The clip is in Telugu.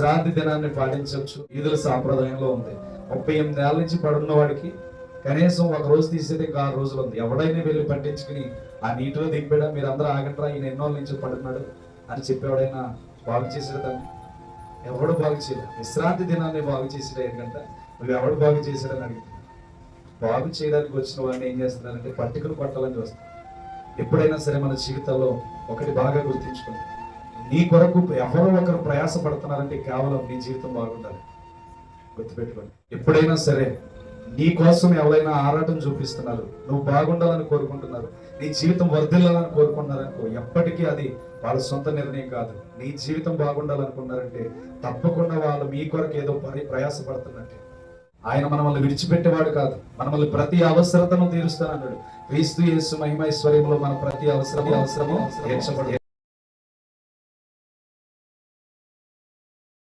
విశ్రాంతి దినాన్ని పాటించవచ్చు. ఈదుల సాంప్రదాయంలో ఉంది. ముప్పై ఎనిమిది ఏళ్ళ నుంచి పడున్న వాడికి కనీసం ఒక రోజు తీసేది ఇంకా ఆరు రోజులు ఉంది. ఎవడైనా వెళ్ళి పట్టించుకుని ఆ నీటిలో దిగిపోయా మీరు అందరూ ఆగంటారా ఈయన ఎన్నో నుంచి పడుతున్నాడు అని చెప్పేవాడైనా బాగు చేసాడు తను ఎవడు బాగు చేయలేదు విశ్రాంతి దినాన్ని బాగు చేసాడు ఏంటంటే? నువ్వు ఎవడు బాగు చేశాడని అడిగితే బాగు చేయడానికి వచ్చిన వాడిని ఏం చేస్తున్నారంటే పట్టికలు పట్టాలని చూస్తాను ఎప్పుడైనా సరే మన జీవితంలో ఒకటి బాగా గుర్తించుకుంటాం నీ కొరకు ఎవరో ఒకరు ప్రయాస పడుతున్నారంటే కేవలం నీ జీవితం బాగుండాలి. గుర్తుపెట్టుకోండి. ఎప్పుడైనా సరే నీ కోసం ఎవరైనా ఆరాటం చూపిస్తున్నారు. నువ్వు బాగుండాలని కోరుకుంటున్నారు. నీ జీవితం వర్ధిల్లాలని కోరుకుంటున్నారనుకో ఎప్పటికీ అది వాళ్ళ సొంత నిర్ణయం కాదు. నీ జీవితం బాగుండాలనుకున్నారంటే తప్పకుండా వాళ్ళు మీ కొరకు ఏదో పని ప్రయాసపడుతున్నట్టే. ఆయన మనల్ని విడిచిపెట్టేవాడు కాదు. మనల్ని ప్రతి అవసరతను తీరుస్తానన్నాడు. క్రీస్తు యేసు మహిమైశ్వర్యంలో మన ప్రతి అవసరం అవసరము తీర్చబడి